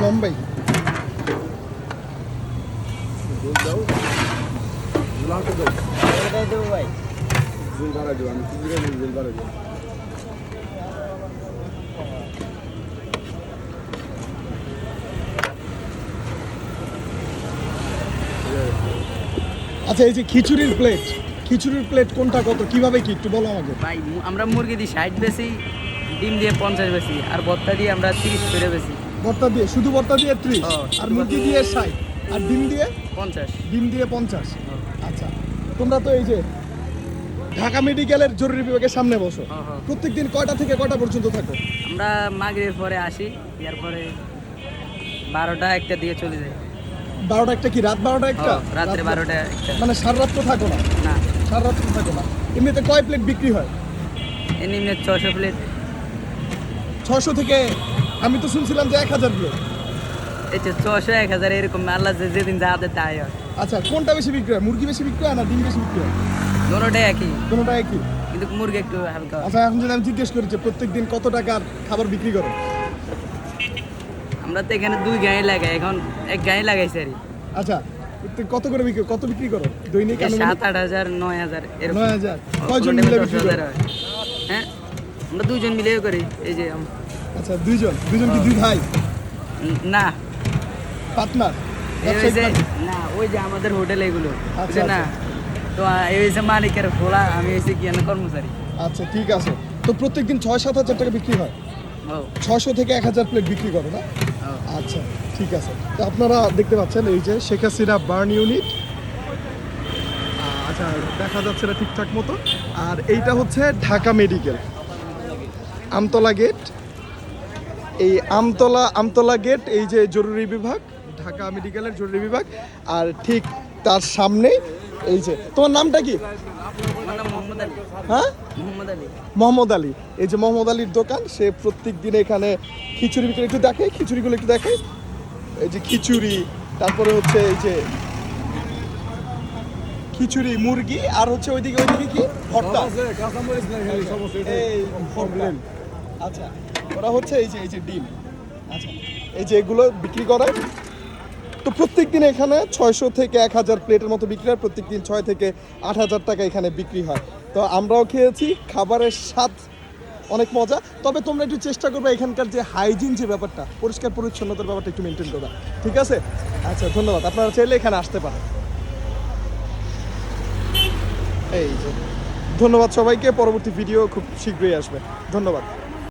মুম্বাই আচ্ছা এই যে খিচুড়ির প্লেট খিচুড়ির প্লেট কোনটা কত? কীভাবে কি? একটু বলো আমাকে। ভাই আমরা মুরগি দিই ষাট বেশি ডিম দিয়ে পঞ্চাশ বেশি আর ভর্তা দিয়ে আমরা তিরিশ করে বেশি। ভর্তা দিয়ে শুধু ভর্তা দিয়ে ত্রিশ? আর মুরগি দিয়ে ষাট? আর ডিম দিয়ে? পঞ্চাশ। ডিম দিয়ে পঞ্চাশ? আচ্ছা তোমরা তো এই যে ঢাকা মেডিকেলের জরুরি বিভাগের সামনে বসো। হ্যাঁ, হ্যাঁ। প্রত্যেকদিন কয়টা থেকে কয়টা পর্যন্ত থাকো? আমরা মাগরির পরে আসি এরপরে বারোটা একটা দিয়ে চলে যাই। বারোটা একটা কি রাত বারোটা একটা? হ্যাঁ, রাত্রে বারোটা একটা। মানে সারা রাত তো থাকো না? না। সারা রাত তো থাকো না। এমনিতে কয় প্লেট বিক্রি হয়? এ নিম্নে ছশো প্লেট। ছশো থেকে আমি তো শুনছিলাম যে এক হাজার প্লেট। এই যে ছশো এক হাজার এরকম আল্লাহ যে- যেদিন যা হাতে তাই হয়। আচ্ছা কোনটা বেশি বিক্রি হয়? মুরগি বেশি বিক্রি হয় না ডিম বেশি বিক্রি হয়? দোনোটাই একই। কোনোটা একই? কিন্তু মুরগি একটু হালকা। আচ্ছা এখন যদি আমি জিজ্ঞেস করি যে প্রত্যেক দিন কত টাকার খাবার বিক্রি করো? আমরা তো এখানে দুই গায়ে লাগাই এখন এক গায়ে লাগাইছি আর আচ্ছা কত করে বিক্রি কত বিক্রি করো? দৈনিক সাত আট হাজার নয় হাজার এরকম। নয় হাজার। কয়জন মিলে বিক্রি করো? হ্যাঁ। আমরা দুজন মিলেও করি এই যে আচ্ছা দুইজন? দুইজন কি দুই ভাই? না। পার্টনার? না ওই যে আমাদের হোটেল এগুলো আচ্ছা, না? তো এই হয়েছে মালিকের খোলা আমি হয়েছি কি কর্মচারী। আচ্ছা ঠিক আছে। তো প্রত্যেকদিন ছয় সাত হাজার টাকা বিক্রি হয়? ছশো থেকে এক হাজার প্লেট বিক্রি করো না? আচ্ছা ঠিক আছে। তো আপনারা দেখতে পাচ্ছেন এই যে শেখ হাসিনা বার্ন ইউনিট আচ্ছা দেখা যাচ্ছে না ঠিকঠাক মতো। আর এইটা হচ্ছে ঢাকা মেডিকেল আমতলা গেট এই আমতলা আমতলা গেট এই যে জরুরি বিভাগ ঢাকা মেডিকেলের জরুরি বিভাগ। আর ঠিক তার সামনে এই যে তোমার নামটা কি? মোহাম্মদ আলী। হ্যাঁ? মোহাম্মদ আলী। এই যে মোহাম্মদ আলীর দোকান সে প্রত্যেক দিন এখানে খিচুড়ি বিক্রি একটু দেখে খিচুড়িগুলো একটু দেখে এই যে খিচুড়ি তারপরে হচ্ছে এই যে খিচুড়ি মুরগি আর হচ্ছে ওইদিকে ওইদিকে কি? ভর্তা। আচ্ছা ওরা হচ্ছে এই যে এই যে ডিম। আচ্ছা এই যে এগুলো বিক্রি করে তো প্রত্যেক দিন এখানে ছয়শো থেকে এক হাজার প্লেটের মতো বিক্রি হয়। প্রত্যেক দিন ছয় থেকে আট হাজার টাকা এখানে বিক্রি হয়। তো আমরাও খেয়েছি, খাবারের স্বাদ অনেক মজা। তবে তোমরা একটু চেষ্টা করবে এখানকার যে হাইজিন যে ব্যাপারটা, পরিষ্কার পরিচ্ছন্নতার ব্যাপারটা একটু মেনটেন করবা। ঠিক আছে? আচ্ছা ধন্যবাদ। আপনারা চাইলে এখানে আসতে পারেন। এই যে। ধন্যবাদ সবাইকে। পরবর্তী ভিডিও খুব শীঘ্রই আসবে। ধন্যবাদ।